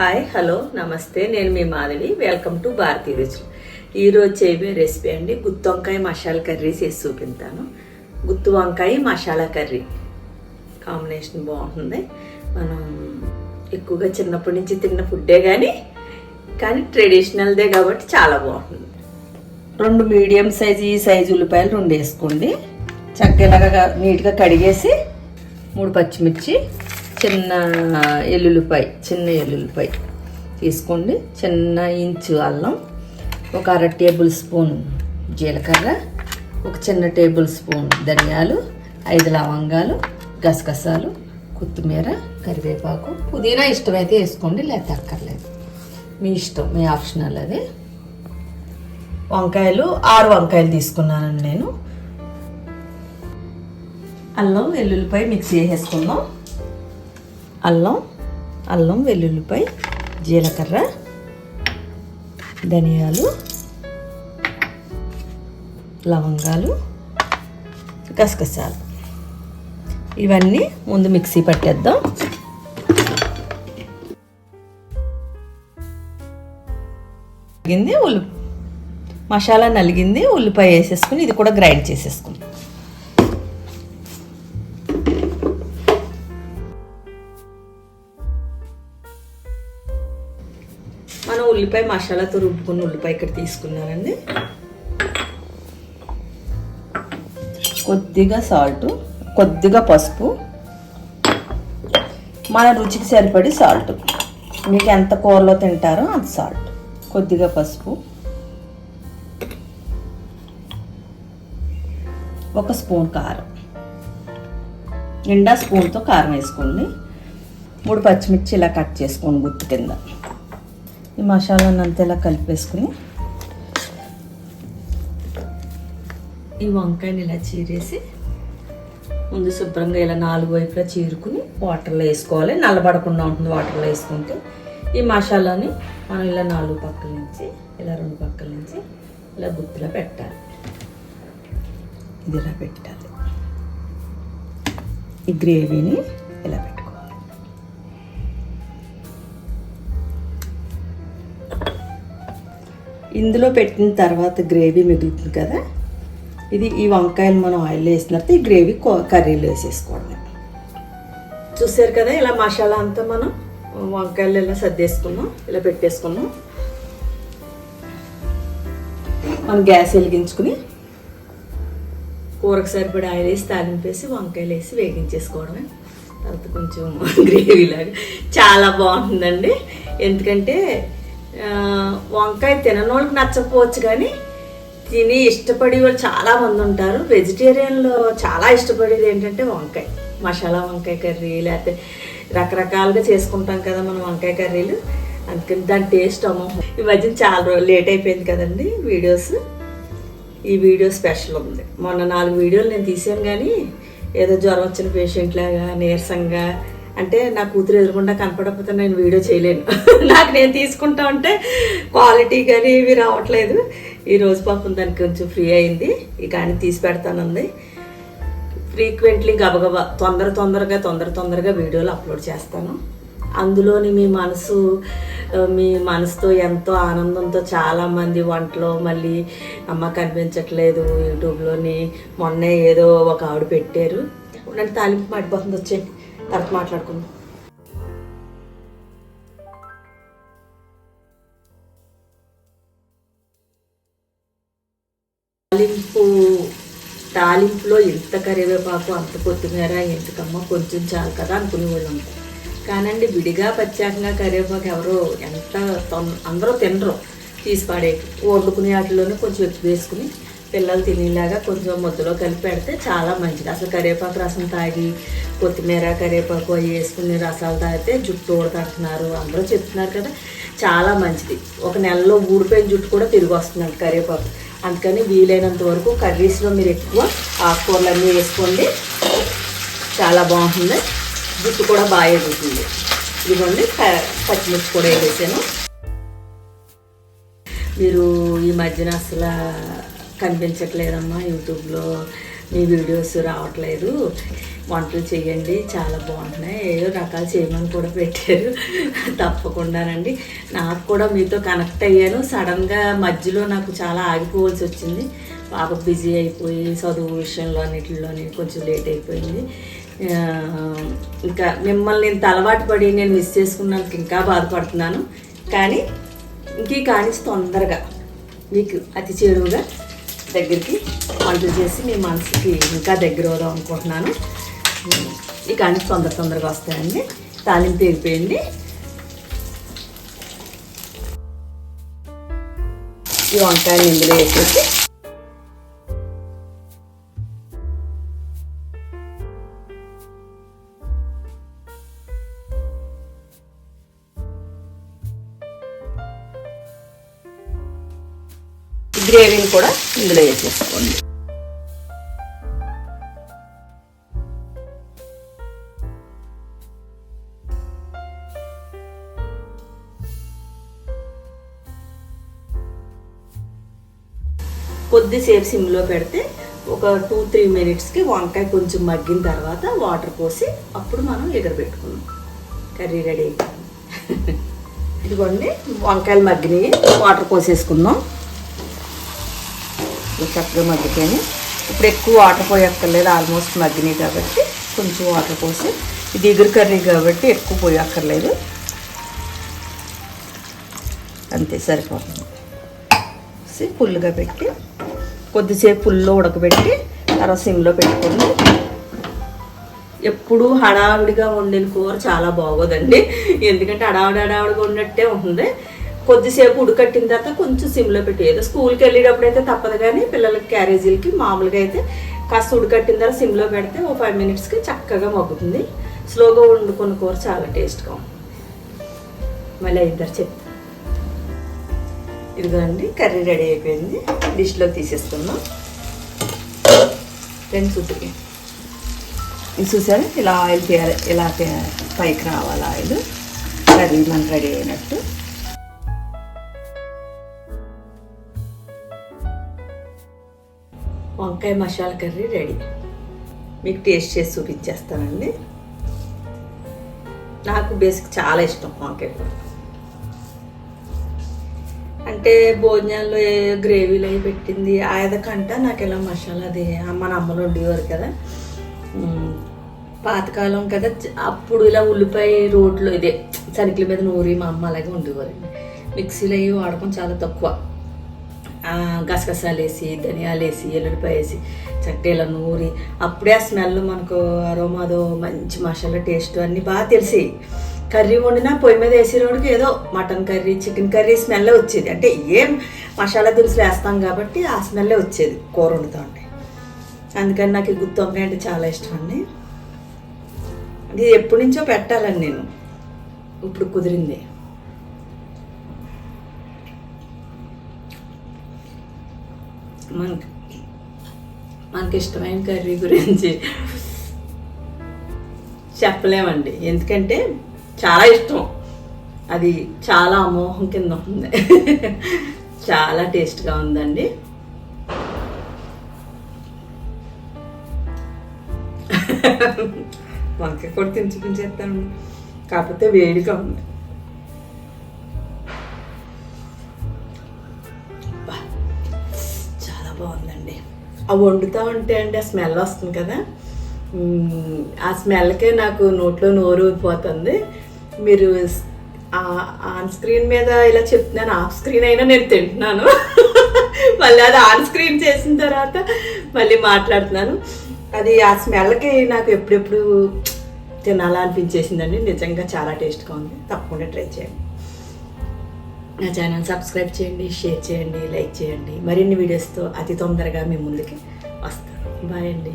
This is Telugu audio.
హాయ్ హలో నమస్తే నేను మీ మాధవి. వెల్కమ్ టు భారతీయ రుచులు ఈరోజు చేయబోయే రెసిపీ అండి గుత్తి వంకాయ మసాలా కర్రీ చేసి చూపిస్తాను. గుత్తి వంకాయ మసాలా కర్రీ. కాంబినేషన్ బాగుంటుంది. మనం ఎక్కువగా చిన్నప్పటి నుంచి తిన్న ఫుడ్డే కానీ కానీ ట్రెడిషనల్దే కాబట్టి చాలా బాగుంటుంది. రెండు మీడియం సైజు ఈ సైజు ఉల్లిపాయలు రెండు వేసుకోండి. చక్కగా నీట్గా కడిగేసి మూడు పచ్చిమిర్చి చిన్న ఎల్లుల్లిపాయ చిన్న ఎల్లుల్లిపాయ తీసుకోండి. చిన్న ఇంచు అల్లం ఒక అర టేబుల్ స్పూన్ జీలకర్ర ఒక చిన్న టేబుల్ స్పూన్ ధనియాలు ఐదు లవంగాలు గసగసాలు కొత్తిమీర కరివేపాకు. పుదీనా ఇష్టమైతే వేసుకోండి లేకపోతే అక్కర్లేదు. మీ ఇష్టం మీ ఆప్షనల్ అది. వంకాయలు ఆరు వంకాయలు తీసుకున్నానండి నేను. అల్లం వెల్లుల్లిపాయ మిక్సీ వేసేసుకుందాం అల్లం అల్లం వెల్లుల్లిపాయ జీలకర్ర ధనియాలు లవంగాలు గసగసాలు ఇవన్నీ ముందు మిక్సీ పట్టేద్దాం. నలిగింది ఉల్లి మసాలా నలిగింది ఉల్లిపాయ వేసేసుకుని ఇది కూడా గ్రైండ్ చేసేసుకుందాం. ఉల్లిపాయ మసాలాతో రుబ్బుకున్న ఉల్లిపాయ ఇక్కడ తీసుకున్నానండి. కొద్దిగా సాల్ట్ కొద్దిగా పసుపు. మన రుచికి సరిపడి సాల్ట్. మీకు ఎంత కూరలో తింటారో అంత సాల్ట్. కొద్దిగా పసుపు. ఒక స్పూన్ కారం. నిండా స్పూన్తో కారం వేసుకోండి. మూడు పచ్చిమిర్చి ఇలా కట్ చేసుకోండి గుత్తి కింద. ఈ మసాలాను అంతేలా కలిపేసుకుని ఈ వంకాయని ఇలా చీరేసి ముందు శుభ్రంగా ఇలా నాలుగు వైపులా చీరుకుని వాటర్లో వేసుకోవాలి. నల్లబడకుండా ఉంటుంది వాటర్లో వేసుకుంటే. ఈ మసాలాని మనం ఇలా నాలుగు పక్కల నుంచి ఇలా రెండు పక్కల నుంచి ఇలా గుత్తిలో పెట్టాలి. ఇది ఇలా పెట్టాలి. ఈ గ్రేవీని ఇలా పెట్టాలి. ఇందులో పెట్టిన తర్వాత గ్రేవీ మిగులుతుంది కదా? ఇది ఈ వంకాయలు మనం ఆయిల్ వేసిన తర్వాత ఈ గ్రేవీ కర్రీలో వేసేసుకోవడమే చూసారు కదా ఇలా మసాలా అంతా మనం వంకాయలు ఇలా సర్దేసుకున్నాం ఇలా పెట్టేసుకున్నాం. మనం గ్యాస్ వెలిగించుకుని కూరకు సరిపడి ఆయిల్ వేసి తాలింపేసి వంకాయలు వేసి వేగించేసుకోవడమే. తర్వాత కొంచెం గ్రేవీ లాగా. చాలా బాగుంటుందండి ఎందుకంటే వంకాయ తిననోళ్ళకి నచ్చకపోవచ్చు కానీ తిని ఇష్టపడే వాళ్ళు చాలామంది ఉంటారు. వెజిటేరియన్లో చాలా ఇష్టపడేది ఏంటంటే వంకాయ. మసాలా వంకాయ కర్రీ లేకపోతే రకరకాలుగా చేసుకుంటాం కదా మనం వంకాయ కర్రీలు. అందుకని దాని టేస్ట్ అమ్మో. ఈ మధ్యన చాలా రోజులు లేట్ అయిపోయింది కదండి వీడియోస్. ఈ వీడియో స్పెషల్ ఉంది. మొన్న నాలుగు వీడియోలు నేను తీసాను కానీ ఏదో జ్వరం వచ్చిన పేషెంట్ లాగా నీరసంగా అంటే నా కూతురు ఎదురుకుండా కనపడకపోతే నేను వీడియో చేయలేను. నాకు నేను తీసుకుంటా ఉంటే క్వాలిటీ కానీ ఇవి రావట్లేదు. ఈ రోజు పాపం దానికి కొంచెం ఫ్రీ అయింది. ఇక అని తీసి పెడతానుంది. ఫ్రీక్వెంట్లీ గబగబా తొందర తొందరగా తొందర తొందరగా వీడియోలు అప్లోడ్ చేస్తాను. అందులోని మీ మనసు మీ మనసుతో ఎంతో ఆనందంతో చాలామంది వంటలో మళ్ళీ అమ్మ కనిపించట్లేదు యూట్యూబ్లోని. మొన్న ఏదో ఒక ఆవిడ పెట్టారు. ఉండండి తాలింపు మాడిపోతుంది వచ్చేయండి. తర్వాత మాట్లాడుకుందాం. తాలింపు తాలింపులో ఎంత కరివేపాకు అంత కొత్తిమీర ఎందుకమ్మా కొంచెం చాలు కదా అనుకునే వాళ్ళు ఉంటారు. కానండి విడిగా ప్రత్యేకంగా కరివేపాకు ఎవరో ఎంత తొం- అందరూ తినరు. తీసి పాడే వండుకునే వాటిలోనే కొంచెం ఎత్తు వేసుకుని పిల్లలు తినేలాగా కొంచెం ముద్దలో కలిపి పెడితే చాలా మంచిది. అసలు కరివేపాకు రసం తాగి కొత్తిమీర కరివేపాకు అవి వేసుకుని రసాలు తాగితే జుట్టు ఊడతంటున్నారు. అందరూ చెప్తున్నారు కదా చాలా మంచిది. ఒక నెలలో ఊడిపోయిన జుట్టు కూడా తిరిగి వస్తుందండి కరివేపాకు. అందుకని వీలైనంత వరకు కర్రీస్లో మీరు ఎక్కువ ఆకుకూరలు అన్నీ వేసుకోండి. చాలా బాగుంటుంది జుట్టు కూడా బాగా ఎదుగుతుంది. ఇదిగోండి ప- పచ్చిమిర్చి కూడా వేసేసాను. మీరు ఈ మధ్యన అసలు కనిపించట్లేదమ్మా యూట్యూబ్లో. మీ వీడియోస్ రావట్లేదు. వంటలు చేయండి చాలా బాగుంటున్నాయి. ఏదో రకాలు చేయమని కూడా పెట్టారు. తప్పకుండానండి నాకు కూడా మీతో కనెక్ట్ అయ్యాను. సడన్గా మధ్యలో నాకు చాలా ఆగిపోవాల్సి వచ్చింది. పాప బిజీ అయిపోయి చదువు విషయంలో అన్నిటిలోని కొంచెం లేట్ అయిపోయింది. ఇంకా మిమ్మల్ని నేను అలవాటు పడి నేను మిస్ చేసుకున్నందుకు ఇంకా బాధపడుతున్నాను. కానీ ఇంకీ కానీ తొందరగా మీకు అతి చేరువుగా దగ్గరికి వంటలు చేసి మీ మనసుకి ఇంకా దగ్గర అవుదాం అనుకుంటున్నాను. ఈ కానీ తొందర తొందరగా వస్తాయండి. తాలింపు అయిపోయింది ఈ వంకాయలు ఇందులో వేసేసి గ్రేవీని కూడా ఇందులో వేసేసుకోండి. కొద్దిసేపు సిమ్లో పెడితే ఒక టూ త్రీ మినిట్స్కి వంకాయ కొంచెం మగ్గిన తర్వాత వాటర్ పోసి అప్పుడు మనం ఎగరబెట్టుకున్నాం కర్రీ రెడీ అయిపోయింది. ఇదిగోండి వంకాయలు మగ్గినాయి. వాటర్ పోసేసుకుందాం. చక్కగా మగ్గిపోయినాయి ఇప్పుడు ఎక్కువ వాటర్ పోయక్కర్లేదు ఆల్మోస్ట్ మగ్గినాయి కాబట్టి కొంచెం వాటర్ పోసి ఇది ఎగురు కర్రీ కాబట్టి ఎక్కువ పోయక్కర్లేదు. అంతే సరిపోతుంది. పుల్లుగా పెట్టి కొద్దిసేపు పుల్లో ఉడకబెట్టి తర్వాత సిమ్లో పెట్టుకుని ఎప్పుడు హడావిడిగా వండిన కూర చాలా బాగోదండి. ఎందుకంటే హడావిడి హడావిడిగా ఉన్నట్టే ఉంటుంది. కొద్దిసేపు ఉడకట్టిన తర్వాత కొంచెం సిమ్లో పెట్టి. ఏదో స్కూల్కి వెళ్ళేటప్పుడు అయితే తప్పదు కానీ పిల్లలకి క్యారేజీలకి మామూలుగా అయితే కాస్త ఉడకట్టిన తర్వాత సిమ్లో పెడితే ఓ ఫైవ్ మినిట్స్కి చక్కగా మగ్గుతుంది. స్లోగా వండుకున్న కూర చాలా టేస్ట్గా ఉంది మళ్ళీ ఇద్దరు చెప్తా ఇదిగోండి కర్రీ రెడీ అయిపోయింది. డిష్లో తీసేస్తున్నాం రెండు చూసి ఇది చూసారా? ఇలా ఆయిల్ తీయాలి ఇలా పైకి రావాలి ఆయిల్. కర్రీ మనం రెడీ అయినట్టు. వంకాయ మసాలా కర్రీ రెడీ. మీకు టేస్ట్ చేసి చూపించేస్తానండి. నాకు బేసిక్ చాలా ఇష్టం వంకాయ కూర. అంటే భోజనాల్లో గ్రేవీలు అవి పెట్టింది ఆయదకంట నాకు ఇలా మసాలా అది మన అమ్మలు ఉండేవారు కదా. పాతకాలం కదా అప్పుడు ఇలా ఉల్లిపాయ రోడ్లో ఇదే సరుకుల మీద నూరి మా అమ్మ అలాగే ఉండేవారండి మిక్సీలు అవి వాడకం చాలా తక్కువ. గసగసాలు వేసి ధనియాలు వేసి ఎల్లుడిపాయ వేసి చక్కగా నూరి అప్పుడే ఆ స్మెల్ మనకు అరోమాదో మంచి మసాలా టేస్ట్ అన్నీ బాగా తెలిసి కర్రీ వండినా పొయ్యి మీద వేసేవాడికి ఏదో మటన్ కర్రీ చికెన్ కర్రీ స్మెల్లే వచ్చేది. అంటే ఏం మసాలా దినుసులు వేస్తాం కాబట్టి ఆ స్మెల్లే వచ్చేది కూర వండుతూ ఉంటే అందుకని నాకు ఈ గుత్తి వంకాయ అంటే చాలా ఇష్టం అండి. ఇది ఎప్పటి నుంచో పెట్టాలని నేను. ఇప్పుడు కుదిరింది. మనకి మనకి ఇష్టమైన కర్రీ గురించి చెప్పలేమండి. ఎందుకంటే చాలా ఇష్టం. అది చాలా అమోహం కింద ఉంది. చాలా టేస్ట్గా ఉందండి. వంకాయ కూడా తిని కాకపోతే వేడిగా ఉంది. బాగుందండి. అవి వండుతా ఉంటే అంటే ఆ స్మెల్ వస్తుంది కదా. ఆ స్మెల్కే నాకు నోట్లో నోరు ఊరిపోతుంది. మీరు ఆ- ఆన్ స్క్రీన్ మీద ఇలా చెప్తున్నాను ఆఫ్ స్క్రీన్ అయినా నేను తింటున్నాను. మళ్ళీ అది ఆన్ స్క్రీన్ చేసిన తర్వాత మళ్ళీ మాట్లాడుతున్నాను. అది ఆ స్మెల్కి నాకు ఎప్పుడెప్పుడు తినాలా అనిపించేసిందండి నిజంగా చాలా టేస్ట్గా ఉంది. తప్పకుండా ట్రై చేయండి. నా ఛానల్ సబ్స్క్రైబ్ చేయండి షేర్ చేయండి లైక్ చేయండి. మరిన్ని వీడియోస్తో అతి తొందరగా మీ ముందుకి వస్తాను. బాయ్ అండి.